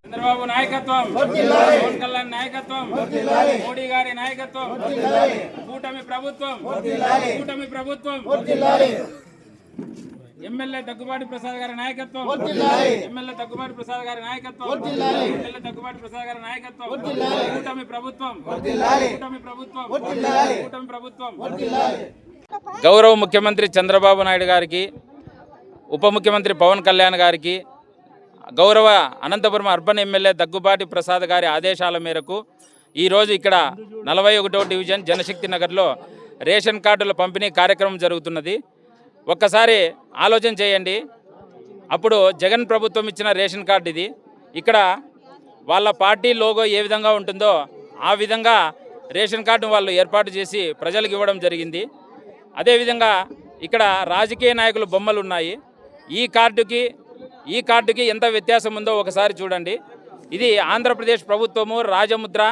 చంద్రబాబు నాయకత్వం పవన్ కళ్యాణ్ నాయకత్వం మోడీ గారి నాయకత్వం కూటమి ప్రభుత్వం కూటమి ప్రభుత్వం ఎమ్మెల్యే దగ్గుబాటి ప్రసాద్ గారి నాయకత్వం ఎమ్మెల్యే దగ్గుబాటి ప్రసాద్ గారి నాయకత్వం ఎమ్మెల్యే దగ్గుబాటి ప్రసాద్ గారి నాయకత్వం కూటమి ప్రభుత్వం కూటమి ప్రభుత్వం కూటమి ప్రభుత్వం గౌరవ ముఖ్యమంత్రి చంద్రబాబు నాయుడు గారికి ఉప ముఖ్యమంత్రి పవన్ కళ్యాణ్ గారికి గౌరవ అనంతపురం అర్బన్ ఎమ్మెల్యే దగ్గుబాటి ప్రసాద్ గారి ఆదేశాల మేరకు ఈరోజు ఇక్కడ నలభై ఒకటో డివిజన్ జనశక్తి నగర్లో రేషన్ కార్డుల పంపిణీ కార్యక్రమం జరుగుతున్నది. ఒక్కసారి ఆలోచన చేయండి. అప్పుడు జగన్ ప్రభుత్వం ఇచ్చిన రేషన్ కార్డు ఇది. ఇక్కడ వాళ్ళ పార్టీ లోగో ఏ విధంగా ఉంటుందో ఆ విధంగా రేషన్ కార్డును వాళ్ళు ఏర్పాటు చేసి ప్రజలకు ఇవ్వడం జరిగింది. అదేవిధంగా ఇక్కడ రాజకీయ నాయకుల బొమ్మలు ఉన్నాయి. ఈ కార్డుకి ఈ కార్డుకి ఎంత వ్యత్యాసం ఉందో ఒకసారి చూడండి. ఇది ఆంధ్రప్రదేశ్ ప్రభుత్వము రాజముద్ర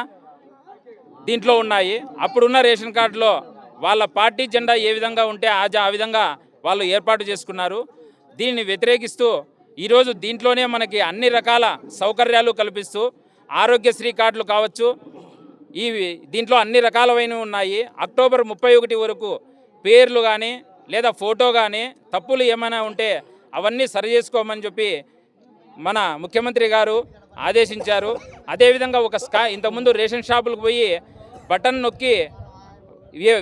దీంట్లో ఉన్నాయి. అప్పుడున్న రేషన్ కార్డులో వాళ్ళ పార్టీ జెండా ఏ విధంగా ఉంటే ఆ ఆ విధంగా వాళ్ళు ఏర్పాటు చేసుకున్నారు. దీనిని వ్యతిరేకిస్తూ ఈరోజు దీంట్లోనే మనకి అన్ని రకాల సౌకర్యాలు కల్పిస్తూ ఆరోగ్యశ్రీ కార్డులు కావచ్చు ఈ దీంట్లో అన్ని రకాలమైనవి ఉన్నాయి. అక్టోబర్ ముప్పై ఒకటి వరకు పేర్లు కానీ లేదా ఫోటో కానీ తప్పులు ఏమైనా ఉంటే అవన్నీ సరి చేసుకోమని చెప్పి మన ముఖ్యమంత్రి గారు ఆదేశించారు. అదేవిధంగా ఒక స్కా ఇంతకుముందు రేషన్ షాపులకు పోయి బటన్ నొక్కి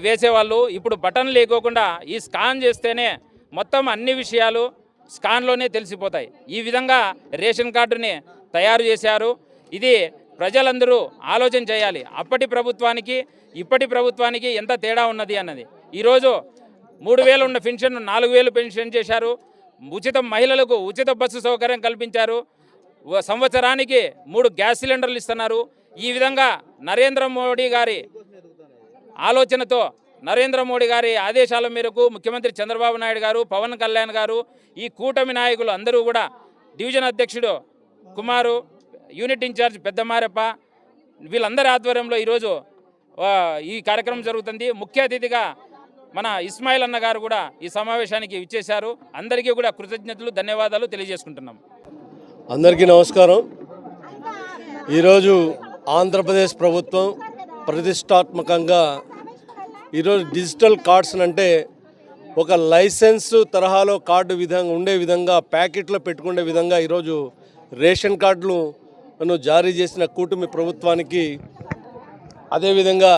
వేసేవాళ్ళు ఇప్పుడు బటన్ లేకోకుండా ఈ స్కాన్ చేస్తేనే మొత్తం అన్ని విషయాలు స్కాన్లోనే తెలిసిపోతాయి. ఈ విధంగా రేషన్ కార్డుని తయారు చేశారు. ఇది ప్రజలందరూ ఆలోచన చేయాలి. అప్పటి ప్రభుత్వానికి ఇప్పటి ప్రభుత్వానికి ఎంత తేడా ఉన్నది అన్నది. ఈరోజు మూడు వేలు ఉన్న పెన్షన్ నాలుగు వేలు పెన్షన్ చేశారు. ఉచిత మహిళలకు ఉచిత బస్సు సౌకర్యం కల్పించారు. సంవత్సరానికి మూడు గ్యాస్ సిలిండర్లు ఇస్తున్నారు. ఈ విధంగా నరేంద్ర మోడీ గారి ఆలోచనతో నరేంద్ర మోడీ గారి ఆదేశాల మేరకు ముఖ్యమంత్రి చంద్రబాబు నాయుడు గారు పవన్ కళ్యాణ్ గారు ఈ కూటమి నాయకులు అందరూ కూడా డివిజన్ అధ్యక్షుడు కుమారు యూనిట్ ఇన్ఛార్జ్ పెద్దమారెప్ప వీళ్ళందరి ఆధ్వర్యంలో ఈరోజు ఈ కార్యక్రమం జరుగుతుంది. ముఖ్య అతిథిగా మన ఇస్మాయిల్ అన్న గారు కూడా ఈ సమావేశానికి ఇచ్చేశారు అందరికీ కూడా కృతజ్ఞతలు ధన్యవాదాలు తెలియజేసుకుంటున్నాం. అందరికీ నమస్కారం. ఈరోజు ఆంధ్రప్రదేశ్ ప్రభుత్వం ప్రతిష్టాత్మకంగా ఈరోజు డిజిటల్ కార్డ్స్ అంటే ఒక లైసెన్స్ తరహాలో కార్డు విధంగా ఉండే విధంగా ప్యాకెట్లో పెట్టుకునే విధంగా ఈరోజు రేషన్ కార్డులను జారీ చేసిన కూటమి ప్రభుత్వానికి అదేవిధంగా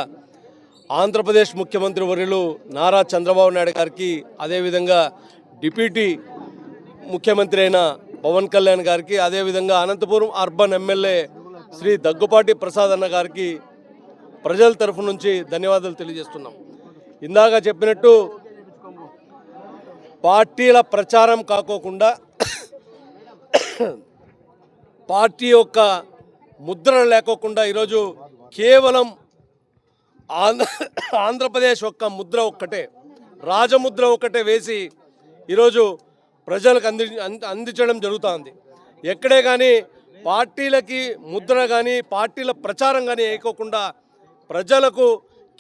ఆంధ్రప్రదేశ్ ముఖ్యమంత్రి వర్యులు నారా చంద్రబాబు నాయుడు గారికి అదేవిధంగా డిప్యూటీ ముఖ్యమంత్రి అయిన పవన్ కళ్యాణ్ గారికి అదేవిధంగా అనంతపురం అర్బన్ ఎమ్మెల్యే శ్రీ దగ్గుపాటి ప్రసాద్ అన్న గారికి ప్రజల తరఫు నుంచి ధన్యవాదాలు తెలియజేస్తున్నాం. ఇందాక చెప్పినట్టు పార్టీల ప్రచారం కాకోకుండా పార్టీ యొక్క ముద్ర లేకోకుండా ఈరోజు కేవలం ఆంధ్ర ఆంధ్రప్రదేశ్ యొక్క ముద్ర ఒక్కటే రాజముద్ర ఒక్కటే వేసి ఈరోజు ప్రజలకు అంది అంది- అందించడం జరుగుతుంది. ఎక్కడే కానీ పార్టీలకి ముద్ర కానీ పార్టీల ప్రచారం కానీ వేయకోకుండా ప్రజలకు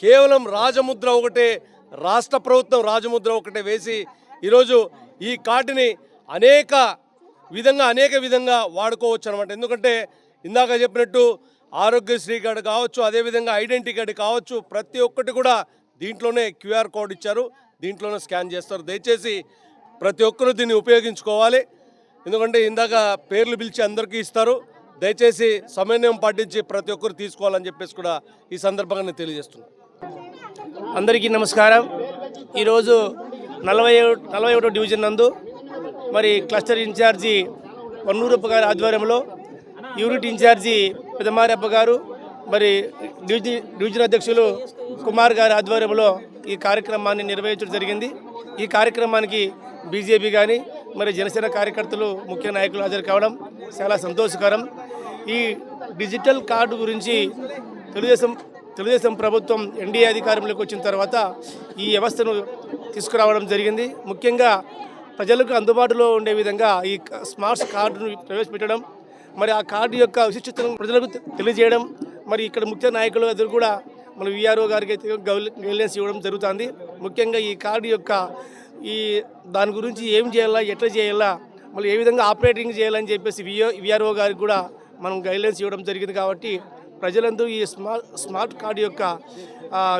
కేవలం రాజముద్ర ఒకటే రాష్ట్ర ప్రభుత్వం రాజముద్ర ఒకటే వేసి ఈరోజు ఈ కార్డుని అనేక విధంగా అనేక విధంగా వాడుకోవచ్చు అనమాట ఎందుకంటే ఇందాక చెప్పినట్టు ఆరోగ్యశ్రీ కార్డు కావచ్చు అదేవిధంగా ఐడెంటిటీ కార్డు కావచ్చు ప్రతి ఒక్కటి కూడా దీంట్లోనే క్యూఆర్ కోడ్ ఇచ్చారు. దీంట్లోనే స్కాన్ చేస్తారు. దయచేసి ప్రతి ఒక్కరూ దీన్ని ఉపయోగించుకోవాలి. ఎందుకంటే ఇందాక పేర్లు పిలిచి అందరికీ ఇస్తారు. దయచేసి సమన్వయం పాటించి ప్రతి ఒక్కరు తీసుకోవాలని చెప్పేసి కూడా ఈ సందర్భంగా నేను తెలియజేస్తున్నాను. అందరికీ నమస్కారం. ఈరోజు నలభై నలభై ఒకటో డివిజన్ నందు మరి క్లస్టర్ ఇన్ఛార్జి వన్నూరప్ప గారి ఆధ్వర్యంలో యూనిట్ ఇన్ఛార్జి పెదమారప్ప గారు మరి డివిజన్ డివిజన్ అధ్యక్షులు కుమార్ గారి ఆధ్వర్యంలో ఈ కార్యక్రమాన్ని నిర్వహించడం జరిగింది. ఈ కార్యక్రమానికి బీజేపీ కానీ మరి జనసేన కార్యకర్తలు ముఖ్య నాయకులు హాజరు కావడం చాలా సంతోషకరం. ఈ డిజిటల్ కార్డు గురించి తెలుగుదేశం తెలుగుదేశం ప్రభుత్వం ఎన్డీఏ అధికారంలోకి వచ్చిన తర్వాత ఈ వ్యవస్థను తీసుకురావడం జరిగింది. ముఖ్యంగా ప్రజలకు అందుబాటులో ఉండే విధంగా ఈ స్మార్ట్ కార్డును ప్రవేశపెట్టడం మరి ఆ కార్డు యొక్క విశిష్టతను ప్రజలకు తెలియజేయడం మరి ఇక్కడ ముఖ్య నాయకులు ఎదురు కూడా మన విఆర్ఓ గారికి అయితే గౌల్- గైడ్లైన్స్ ఇవ్వడం జరుగుతుంది. ముఖ్యంగా ఈ కార్డు యొక్క ఈ దాని గురించి ఏం చేయాలా ఎట్లా చేయాలా మళ్ళీ ఏ విధంగా ఆపరేటింగ్ చేయాలని చెప్పేసి విఆర్ విఆర్ఓ గారికి కూడా మనం గైడ్లైన్స్ ఇవ్వడం జరిగింది కాబట్టి ప్రజలందరూ ఈ స్మార్ట్ స్మార్ట్ కార్డు యొక్క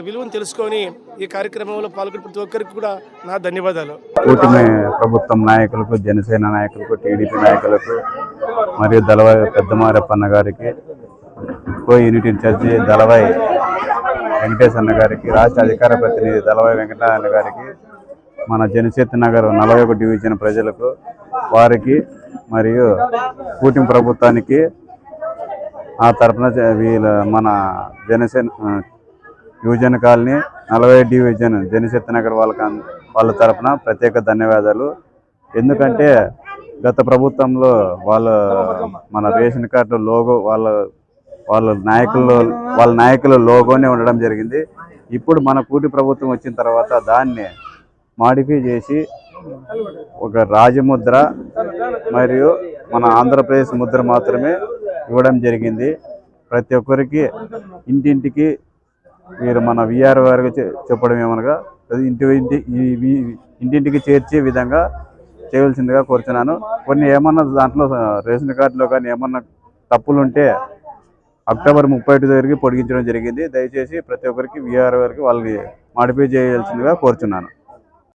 విలువను తెలుసుకొని ఈ కార్యక్రమంలో పాల్గొన్న ప్రతి ఒక్కరికి కూడా నా ధన్యవాదాలు. కూటమి ప్రభుత్వం నాయకులకు జనసేన నాయకులకు టీడీపీ నాయకులకు మరియు దళవాయి పెద్దమారప్పన్న గారికి co unit incharge Dalavai Venkatesh అన్న గారికి రాష్ట్ర అధికార ప్రతినిధి దళవాయి వెంకటనారాయణ గారికి మన జనసేత నగర్ నలభై ఒక డివిజన్ ప్రజలకు వారికి మరియు కూటమి ప్రభుత్వానికి ఆ తరపున వీళ్ళ మన జనసేన యువజన కాలనీ నలభై డివిజన్ జనసేత నగర్ వాళ్ళకి వాళ్ళ తరపున ప్రత్యేక ధన్యవాదాలు. ఎందుకంటే గత ప్రభుత్వంలో వాళ్ళ మన రేషన్ కార్డు లోగో వాళ్ళ వాళ్ళ నాయకుల్లో వాళ్ళ నాయకుల లోగోనే ఉండడం జరిగింది. ఇప్పుడు మన కూటి ప్రభుత్వం వచ్చిన తర్వాత దాన్ని మాడిఫై చేసి ఒక రాజముద్ర మరియు మన ఆంధ్రప్రదేశ్ ముద్ర మాత్రమే ఇవ్వడం జరిగింది. ప్రతి ఒక్కరికి ఇంటింటికి మీరు మన విఆర్ వారికి చెప్పడం ఏమనగా ఇంటి ఇంటి ఇంటింటికి చేర్చే విధంగా చేయవలసిందిగా కోరుతున్నాను కొన్ని ఏమన్నా దాంట్లో రేషన్ కార్డులో కానీ ఏమన్నా తప్పులు ఉంటే అక్టోబర్ ముప్పై ఒకటి దగ్గరికి పొడిగించడం జరిగింది. దయచేసి ప్రతి ఒక్కరికి వీఆర్ గారికి వాళ్ళని మాడిఫై చేయాల్సిందిగా కోరుచున్నాను.